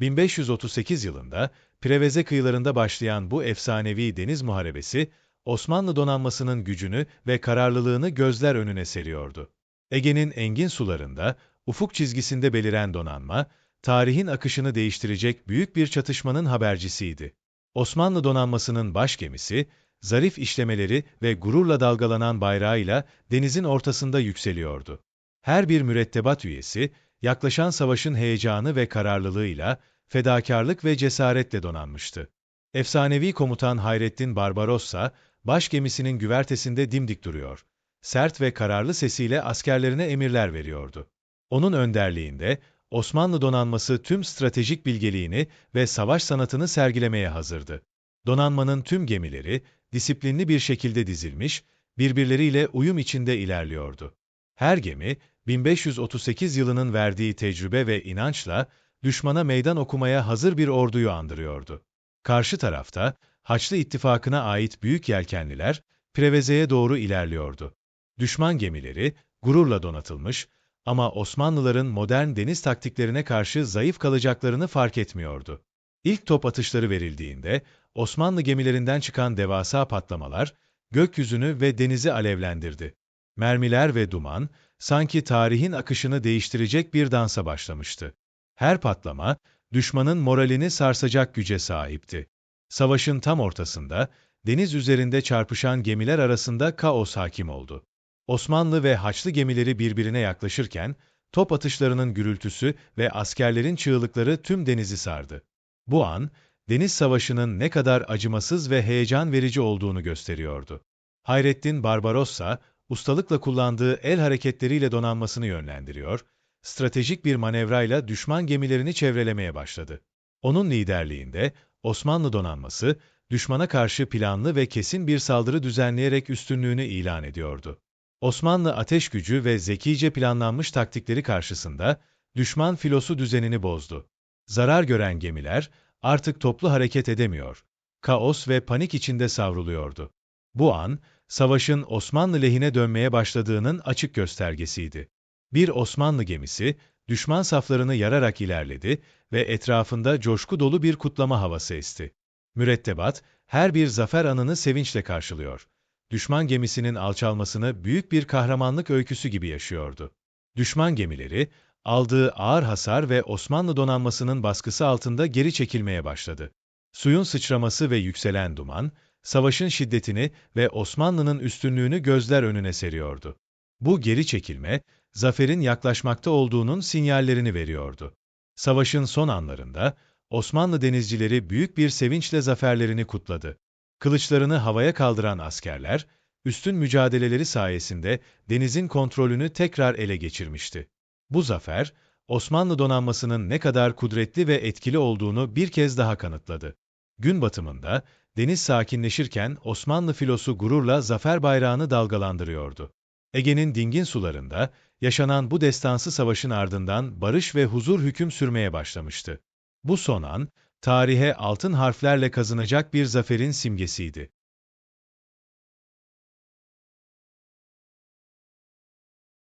1538 yılında Preveze kıyılarında başlayan bu efsanevi deniz muharebesi, Osmanlı donanmasının gücünü ve kararlılığını gözler önüne seriyordu. Ege'nin engin sularında, ufuk çizgisinde beliren donanma, tarihin akışını değiştirecek büyük bir çatışmanın habercisiydi. Osmanlı donanmasının baş gemisi, zarif işlemeleri ve gururla dalgalanan bayrağıyla denizin ortasında yükseliyordu. Her bir mürettebat üyesi, yaklaşan savaşın heyecanı ve kararlılığıyla, fedakarlık ve cesaretle donanmıştı. Efsanevi komutan Hayrettin Barbarossa, baş gemisinin güvertesinde dimdik duruyor. Sert ve kararlı sesiyle askerlerine emirler veriyordu. Onun önderliğinde, Osmanlı donanması tüm stratejik bilgeliğini ve savaş sanatını sergilemeye hazırdı. Donanmanın tüm gemileri, disiplinli bir şekilde dizilmiş, birbirleriyle uyum içinde ilerliyordu. Her gemi, 1538 yılının verdiği tecrübe ve inançla, düşmana meydan okumaya hazır bir orduyu andırıyordu. Karşı tarafta, Haçlı İttifakı'na ait büyük yelkenliler, Preveze'ye doğru ilerliyordu. Düşman gemileri, gururla donatılmış ama Osmanlıların modern deniz taktiklerine karşı zayıf kalacaklarını fark etmiyordu. İlk top atışları verildiğinde, Osmanlı gemilerinden çıkan devasa patlamalar, gökyüzünü ve denizi alevlendirdi. Mermiler ve duman, sanki tarihin akışını değiştirecek bir dansa başlamıştı. Her patlama, düşmanın moralini sarsacak güce sahipti. Savaşın tam ortasında, deniz üzerinde çarpışan gemiler arasında kaos hakim oldu. Osmanlı ve Haçlı gemileri birbirine yaklaşırken, top atışlarının gürültüsü ve askerlerin çığlıkları tüm denizi sardı. Bu an, deniz savaşının ne kadar acımasız ve heyecan verici olduğunu gösteriyordu. Hayrettin Barbarossa, ustalıkla kullandığı el hareketleriyle donanmasını yönlendiriyor, stratejik bir manevrayla düşman gemilerini çevrelemeye başladı. Onun liderliğinde Osmanlı donanması, düşmana karşı planlı ve kesin bir saldırı düzenleyerek üstünlüğünü ilan ediyordu. Osmanlı ateş gücü ve zekice planlanmış taktikleri karşısında düşman filosu düzenini bozdu. Zarar gören gemiler artık toplu hareket edemiyor, kaos ve panik içinde savruluyordu. Bu an, savaşın Osmanlı lehine dönmeye başladığının açık göstergesiydi. Bir Osmanlı gemisi, düşman saflarını yararak ilerledi ve etrafında coşku dolu bir kutlama havası esti. Mürettebat, her bir zafer anını sevinçle karşılıyor. Düşman gemisinin alçalmasını büyük bir kahramanlık öyküsü gibi yaşıyordu. Düşman gemileri, aldığı ağır hasar ve Osmanlı donanmasının baskısı altında geri çekilmeye başladı. Suyun sıçraması ve yükselen duman, savaşın şiddetini ve Osmanlı'nın üstünlüğünü gözler önüne seriyordu. Bu geri çekilme, zaferin yaklaşmakta olduğunun sinyallerini veriyordu. Savaşın son anlarında, Osmanlı denizcileri büyük bir sevinçle zaferlerini kutladı. Kılıçlarını havaya kaldıran askerler, üstün mücadeleleri sayesinde denizin kontrolünü tekrar ele geçirmişti. Bu zafer, Osmanlı donanmasının ne kadar kudretli ve etkili olduğunu bir kez daha kanıtladı. Gün batımında, deniz sakinleşirken Osmanlı filosu gururla zafer bayrağını dalgalandırıyordu. Ege'nin dingin sularında, yaşanan bu destansı savaşın ardından barış ve huzur hüküm sürmeye başlamıştı. Bu son an, tarihe altın harflerle kazanacak bir zaferin simgesiydi.